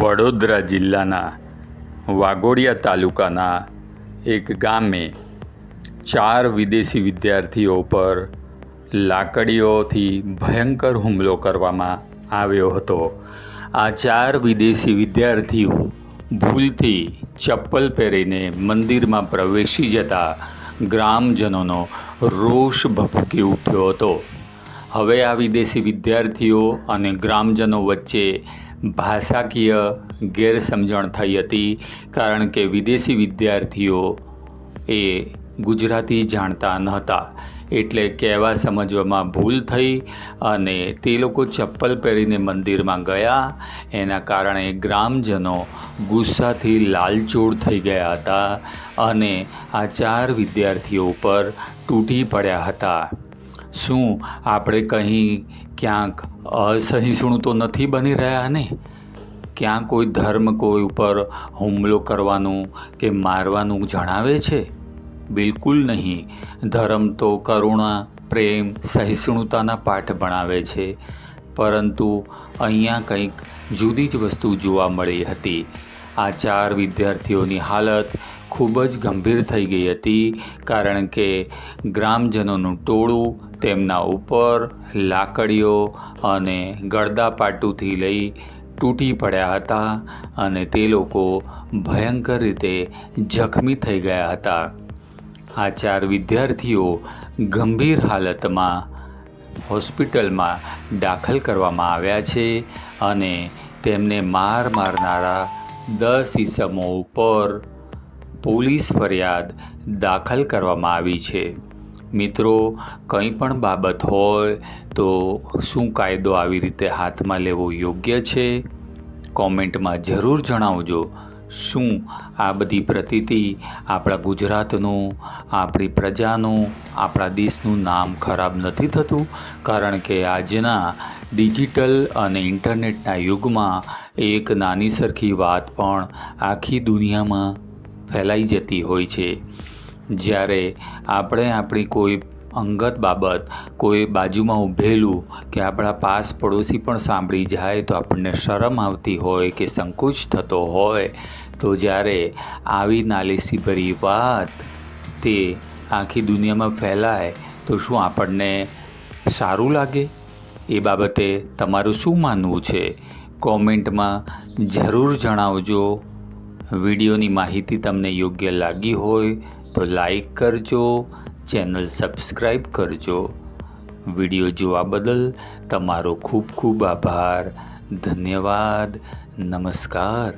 વડોદરા જિલ્લાના વાઘોડિયા તાલુકાના એક ગામે ચાર વિદેશી વિદ્યાર્થીઓ પર લાકડીઓથી ભયંકર હુમલો કરવામાં આવ્યો હતો. આ ચાર વિદેશી વિદ્યાર્થીઓ ભૂલથી ચપ્પલ પહેરીને મંદિરમાં પ્રવેશી જતા ગ્રામજનોનો રોષ ભભૂકી ઉઠ્યો હતો. હવે આ વિદેશી વિદ્યાર્થીઓ અને ગ્રામજનો વચ્ચે ભાષાકીય ગેરસમજણ થઈ હતી કારણ કે વિદેશી વિદ્યાર્થીઓ એ ગુજરાતી જાણતા નહોતા. એટલે કહેવા સમજવામાં ભૂલ થઈ અને તે લોકો ચપ્પલ પહેરીને મંદિરમાં ગયા. એના કારણે ગ્રામજનો ગુસ્સાથી લાલચોળ થઈ ગયા હતા અને આ ચાર વિદ્યાર્થીઓ ઉપર તૂટી પડ્યા હતા. શું આપણે કંઈ ક્યાંક અસહિષ્ણુ તો નથી બની રહ્યા ને? ક્યાં કોઈ ધર્મ કોઈ ઉપર હુમલો કરવાનું કે મારવાનું જણાવે છે? બિલકુલ નહીં. ધર્મ તો કરુણા, પ્રેમ, સહિષ્ણુતાના પાઠ ભણાવે છે. પરંતુ અહીંયા કંઈક જુદી જ વસ્તુ જોવા મળી હતી. આ ચાર વિદ્યાર્થીઓની હાલત ખૂબ જ ગંભીર થઈ ગઈ હતી. કારણ કે ગ્રામજનોનું ટોળું તેમના ઉપર લાકડીઓ અને ગળદાપાટુથી લઈ તૂટી પડ્યા હતા અને તે લોકો ભયંકર રીતે જખમી થઈ ગયા હતા. આ ચાર વિદ્યાર્થીઓ ગંભીર હાલતમાં હોસ્પિટલમાં દાખલ કરવામાં આવ્યા છે અને તેમને માર મારનારા દસ ઈસમો ઉપર પોલીસ ફરિયાદ દાખલ કરવામાં આવી છે. મિત્રો, કંઈ પણ બાબત હોય તો શું કાયદો આવી રીતે હાથમાં લેવો યોગ્ય છે? કોમેન્ટમાં જરૂર જણાવજો. શું આ બધી પ્રતીતિ આપણા ગુજરાતનું, આપણી પ્રજાનું, આપણા દેશનું નામ ખરાબ નથી થતું? કારણ કે આજના ડિજિટલ અને ઇન્ટરનેટના યુગમાં એક નાની સરખી વાત પણ આખી દુનિયામાં ફેલાઈ જતી હોય છે. જ્યારે આપણે આપણી કોઈ અંગત બાબત, કોઈ બાજુમાં ઊભેલું કે આપણા પાસ પડોશી પણ સાંભળી જાય તો આપણને શરમ આવતી હોય કે સંકોચ થતો હોય, તો જ્યારે આવી નાલીસીભરી વાત તે આખી દુનિયામાં ફેલાય, તો શું આપણને સારું લાગે? એ બાબતે તમારું શું માનવું છે? કોમેન્ટમાં જરૂર જણાવજો. વિડીયોની માહિતી તમને યોગ્ય લાગી હોય તો લાઈક કરજો ચેનલ સબસ્ક્રાઈબ કરજો. વીડિયો જોવા બદલ તમારો ખૂબ ખૂબ આભાર. ધન્યવાદ. નમસ્કાર.